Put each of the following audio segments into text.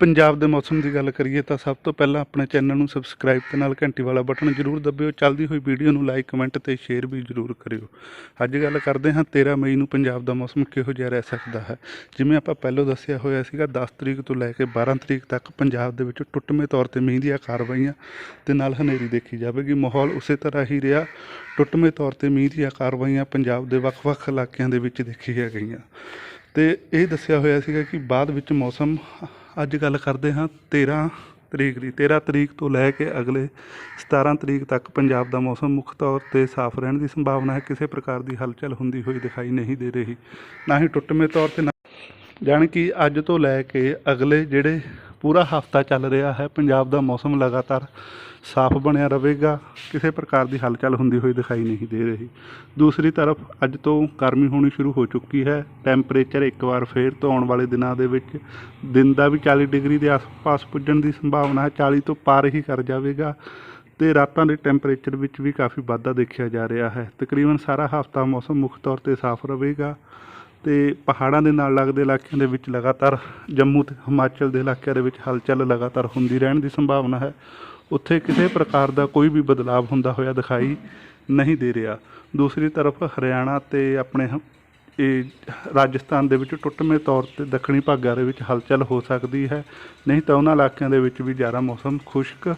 ਪੰਜਾਬ ਦੇ ਮੌਸਮ ਦੀ ਗੱਲ ਕਰੀਏ ਤਾਂ ਸਭ ਤੋਂ ਪਹਿਲਾਂ ਆਪਣੇ ਚੈਨਲ ਨੂੰ ਸਬਸਕ੍ਰਾਈਬ ਤੇ ਨਾਲ ਘੰਟੀ ਵਾਲਾ ਬਟਨ ਜ਼ਰੂਰ ਦਬਿਓ। ਚੱਲਦੀ ਹੋਈ ਵੀਡੀਓ ਨੂੰ ਲਾਈਕ, ਕਮੈਂਟ ਤੇ ਸ਼ੇਅਰ ਵੀ ਜ਼ਰੂਰ ਕਰਿਓ। ਅੱਜ ਗੱਲ ਕਰਦੇ ਹਾਂ 13 ਮਈ ਨੂੰ ਪੰਜਾਬ ਦਾ ਮੌਸਮ ਕਿਹੋ ਜਿਹਾ ਰਹਿ ਸਕਦਾ ਹੈ? ਜਿਵੇਂ ਆਪਾਂ ਪਹਿਲਾਂ ਦੱਸਿਆ ਹੋਇਆ ਸੀਗਾ 10 ਤਰੀਕ ਤੋਂ ਲੈ ਕੇ 12 ਤਰੀਕ ਤੱਕ ਪੰਜਾਬ ਦੇ ਵਿੱਚ ਟੁੱਟਵੇਂ ਤੌਰ ਤੇ ਮੀਂਹ ਦੀਆਂ ਕਾਰਵਾਈਆਂ ਤੇ ਨਾਲ ਹਨੇਰੀ ਦੇਖੀ ਜਾਵੇਗੀ। ਮਾਹੌਲ ਉਸੇ ਤਰ੍ਹਾਂ ਹੀ ਰਿਹਾ, ਟੁੱਟਵੇਂ ਤੌਰ ਤੇ ਮੀਂਹ ਦੀਆਂ ਕਾਰਵਾਈਆਂ ਪੰਜਾਬ ਦੇ ਵੱਖ-ਵੱਖ ਇਲਾਕਿਆਂ ਦੇ ਵਿੱਚ ਦੇਖੀਆਂ ਗਈਆਂ। ਤੇ ਇਹ ਦੱਸਿਆ ਹੋਇਆ ਸੀਗਾ ਕਿ ਬਾਅਦ ਵਿੱਚ ਮੌਸਮ ਅੱਜ ਗੱਲ ਕਰਦੇ ਹਾਂ 13 ਤਰੀਕ ਦੀ। 13 ਤਰੀਕ ਤੋਂ ਲੈ ਕੇ ਅਗਲੇ 17 ਤਰੀਕ ਤੱਕ ਪੰਜਾਬ ਦਾ ਮੌਸਮ ਮੁੱਖ ਤੌਰ ਤੇ ਸਾਫ਼ ਰਹਿਣ ਦੀ ਸੰਭਾਵਨਾ ਹੈ। ਕਿਸੇ ਪ੍ਰਕਾਰ ਦੀ ਹਲਚਲ ਹੁੰਦੀ ਹੋਈ ਦਿਖਾਈ ਨਹੀਂ ਦੇ ਰਹੀ। ਨਾ ਹੀ ਟੁੱਟਵੇਂ ਤੌਰ ਤੇ ਨਾ ਜਾਣੀ ਕਿ ਅੱਜ ਤੋਂ ਲੈ ਕੇ ਅਗਲੇ ਜਿਹੜੇ ਪੂਰਾ ਹਫਤਾ ਚੱਲ ਰਿਹਾ ਹੈ। ਪੰਜਾਬ ਦਾ ਮੌਸਮ ਲਗਾਤਾਰ ਸਾਫ਼ ਬਣਿਆ ਰਹੇਗਾ। ਕਿਸੇ ਪ੍ਰਕਾਰ ਦੀ ਹਲਚਲ ਹੁੰਦੀ ਹੋਈ ਦਿਖਾਈ ਨਹੀਂ ਦੇ ਰਹੀ। ਦੂਸਰੀ ਤਰਫ ਅੱਜ ਤੋਂ ਗਰਮੀ ਹੋਣੀ ਸ਼ੁਰੂ ਹੋ ਚੁੱਕੀ ਹੈ। ਟੈਂਪਰੇਚਰ ਇੱਕ ਵਾਰ ਫੇਰ ਤੋਂ ਆਉਣ ਵਾਲੇ ਦਿਨਾਂ ਦੇ ਵਿੱਚ ਦਿਨ ਦਾ ਵੀ 40 ਡਿਗਰੀ ਦੇ ਆਸ-ਪਾਸ ਪੁੱਜਣ ਦੀ ਸੰਭਾਵਨਾ ਹੈ। 40 ਤੋਂ ਪਾਰ ਹੀ ਕਰ ਜਾਵੇਗਾ ਤੇ ਰਾਤਾਂ ਦੇ ਟੈਂਪਰੇਚਰ ਵਿੱਚ ਵੀ ਕਾਫੀ ਵਾਧਾ ਦੇਖਿਆ ਜਾ ਰਿਹਾ ਹੈ। ਤਕਰੀਬਨ ਸਾਰਾ ਹਫਤਾ ਮੌਸਮ ਮੁੱਖ ਤੌਰ ਤੇ ਸਾਫ਼ ਰਹੇਗਾ। ਤੇ ਪਹਾੜਾਂ ਦੇ ਨਾਲ ਲੱਗਦੇ ਇਲਾਕਿਆਂ ਦੇ ਵਿੱਚ ਲਗਾਤਾਰ ਜੰਮੂ ਤੇ ਹਿਮਾਚਲ ਦੇ ਇਲਾਕਿਆਂ ਦੇ ਵਿੱਚ ਹਲਚਲ ਲਗਾਤਾਰ ਹੁੰਦੀ ਰਹਿਣ ਦੀ ਸੰਭਾਵਨਾ ਹੈ। ਉੱਥੇ ਕਿਸੇ ਪ੍ਰਕਾਰ ਦਾ ਕੋਈ ਵੀ ਬਦਲਾਅ ਹੁੰਦਾ ਹੋਇਆ ਦਿਖਾਈ ਨਹੀਂ ਦੇ ਰਿਹਾ। ਦੂਸਰੀ ਤਰਫ ਹਰਿਆਣਾ ਤੇ ਆਪਣੇ ਹ- ਇਹ ਰਾਜਸਥਾਨ ਦੇ ਵਿੱਚ ਟੁੱਟਵੇਂ ਤੌਰ ਤੇ ਦੱਖਣੀ ਭਾਗਾਂ ਦੇ ਵਿੱਚ ਹਲਚਲ ਹੋ ਸਕਦੀ ਹੈ। ਨਹੀਂ ਤਾਂ ਉਹਨਾਂ ਇਲਾਕਿਆਂ ਦੇ ਵਿੱਚ ਵੀ ਜ਼ਿਆਦਾ ਮੌਸਮ ਖੁਸ਼ਕ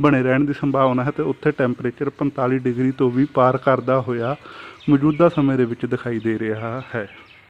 ਬਣੇ ਰਹਿਣ ਦੀ ਸੰਭਾਵਨਾ ਹੈ ਤੇ ਉੱਥੇ ਟੈਂਪਰੇਚਰ 45 ਡਿਗਰੀ ਤੋਂ ਵੀ ਪਾਰ ਕਰਦਾ ਹੋਇਆ ਮੌਜੂਦਾ ਸਮੇਂ ਦੇ ਵਿੱਚ ਦਿਖਾਈ ਦੇ ਰਿਹਾ ਹੈ।